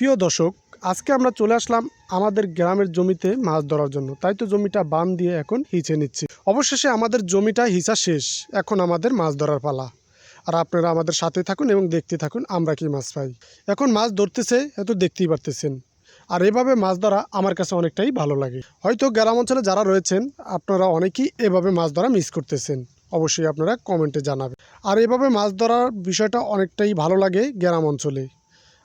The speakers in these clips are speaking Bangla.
প্রিয় দর্শক, আজকে আমরা চলে আসলাম আমাদের গ্রামের জমিতে মাছ ধরার জন্য। তাই তো জমিটা বান দিয়ে এখন হিচে নিচ্ছি। অবশেষে আমাদের জমিটা হিচা শেষ। এখন আমাদের মাছ ধরার পালা। আর আপনারা আমাদের সাথে থাকুন এবং দেখতে থাকুন আমরা কি মাছ পাই। এখন মাছ ধরতেছে এত দেখতেই পারতেছেন। আর এভাবে মাছ ধরা আমার কাছে অনেকটাই ভালো লাগে। হয়তো গ্রাম অঞ্চলে যারা রয়েছেন, আপনারা অনেকেই এভাবে মাছ ধরা মিস করতেছেন। অবশ্যই আপনারা কমেন্টে জানাবেন। আর এভাবে মাছ ধরার বিষয়টা অনেকটাই ভালো লাগে গ্রাম অঞ্চলে।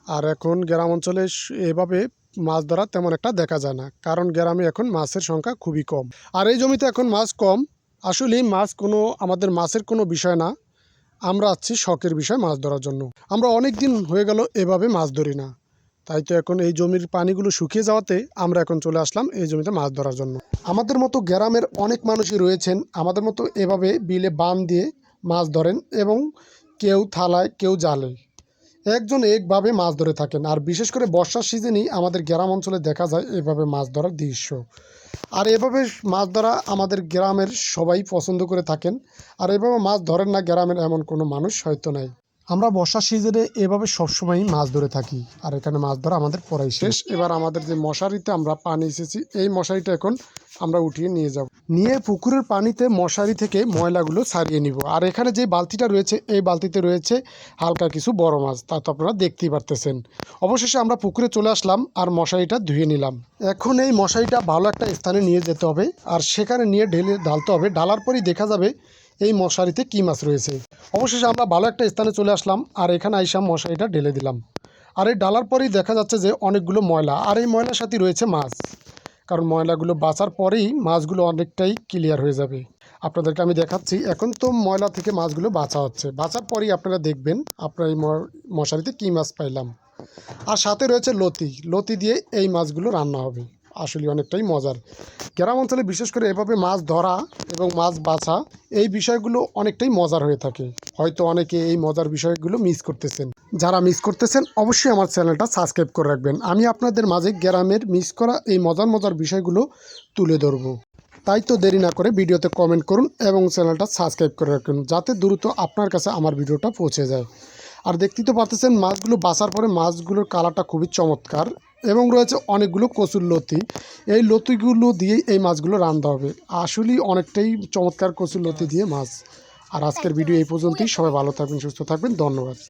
আর এখন গ্রাম অঞ্চলে এভাবে মাছ ধরা তেমন একটা দেখা যায় না। কারণ গ্রামে এখন মাছের সংখ্যা খুবই কম। আর এই জমিতে এখন মাছ কম। আসলে মাছ কোনো, আমাদের মাছের কোনো বিষয় না। আমরা আছি শখের বিষয় মাছ ধরার জন্য। আমরা অনেক দিন হয়ে গেল এভাবে মাছ ধরি না। তাই তো এখন এই জমির পানিগুলো শুকিয়ে যাওয়াতে আমরা এখন চলে আসলাম এই জমিতে মাছ ধরার জন্য। আমাদের মতো গ্রামের অনেক মানুষই রয়েছেন। আমাদের মতো এভাবে বিলে বান দিয়ে মাছ ধরেন এবং কেউ থালায়, কেউ জালে। একজন একভাবে মাছ ধরে থাকেন, আর বিশেষ করে বর্ষার সিজনেই আমাদের গ্রাম অঞ্চলে দেখা যায় এভাবে মাছ ধরার দৃশ্য। আর এভাবে মাছ ধরা আমাদের গ্রামের সবাই পছন্দ করে থাকেন, আর এভাবে মাছ ধরেন না গ্রামের এমন কোনো মানুষ হয়তো নাই। আমরা বর্ষার সিজনে এভাবে সবসময়ই মাছ ধরে থাকি আর এখানে মাছ ধরা আমাদের পড়াই শেষ। এবার আমাদের যে মশারিতে আমরা পানি এসেছি এই মশারিটা এখন আমরা উঠিয়ে নিয়ে যাব। নিয়ে পুকুরের পানিতে মশারি থেকে ময়লাগুলো ছাড়িয়ে নিব। আর এখানে যে বালতিটা রয়েছে এই বালতিতে রয়েছে হালকা কিছু বড় মাছ তা তো আপনারা দেখতেই পারতেছেন। অবশেষে আমরা পুকুরে চলে আসলাম আর মশারিটা ধুয়ে নিলাম। এখন এই মশারিটা ভালো একটা স্থানে নিয়ে যেতে হবে আর সেখানে নিয়ে ঢেলে ঢালতে হবে। ঢালার পরই দেখা যাবে এই মশারিতে কী মাছ রয়েছে? অবশেষে আমরা ভালো একটা স্থানে চলে আসলাম আর এখানে আইসাম মশারিটা ঢেলে দিলাম। আর এই ডালার পরেই দেখা যাচ্ছে যে অনেকগুলো ময়লা, আর এই ময়লার সাথে রয়েছে মাছ। কারণ ময়লাগুলো বাঁচার পরেই মাছগুলো অনেকটাই ক্লিয়ার হয়ে যাবে। আপনাদেরকে আমি দেখাচ্ছি, এখন তো ময়লা থেকে মাছগুলো বাঁচা হচ্ছে। বাঁচার পরেই আপনারা দেখবেন আপনার এই মশারিতে কী মাছ পাইলাম। আর সাথে রয়েছে লতি। লতি দিয়ে এই মাছগুলো রান্না হবে। আসলে অনেকটাই মজার। গ্রাম অঞ্চলে বিশেষ করে এভাবে মাছ ধরা এবং মাছ বাছা, এই বিষয়গুলো অনেকটাই মজার হয়ে থাকে। হয়তো অনেকে এই মজার বিষয়গুলো মিস করতেছেন। যারা মিস করতেছেন, অবশ্যই আমার চ্যানেলটা সাবস্ক্রাইব করে রাখবেন। আমি আপনাদের মাঝে গ্রামের মিস করা এই মজার মজার বিষয়গুলো তুলে ধরবো। তাই তো দেরি না করে ভিডিওতে কমেন্ট করুন এবং চ্যানেলটা সাবস্ক্রাইব করে রাখুন, যাতে দ্রুত আপনার কাছে আমার ভিডিওটা পৌঁছে যায়। আর দেখতেই তো পারতেছেন মাছগুলো বাছার পরে মাছগুলোর কালারটা খুবই চমৎকার। এবং রয়েছে অনেকগুলো কচুর লতি। এই লতিগুলো দিয়েই এই মাছগুলো রান্না হবে। আসলেই অনেকটাই চমৎকার কচুর লতি দিয়ে মাছ। আর আজকের ভিডিও এই পর্যন্তই। সবাই ভালো থাকবেন সুস্থ থাকবেন। ধন্যবাদ।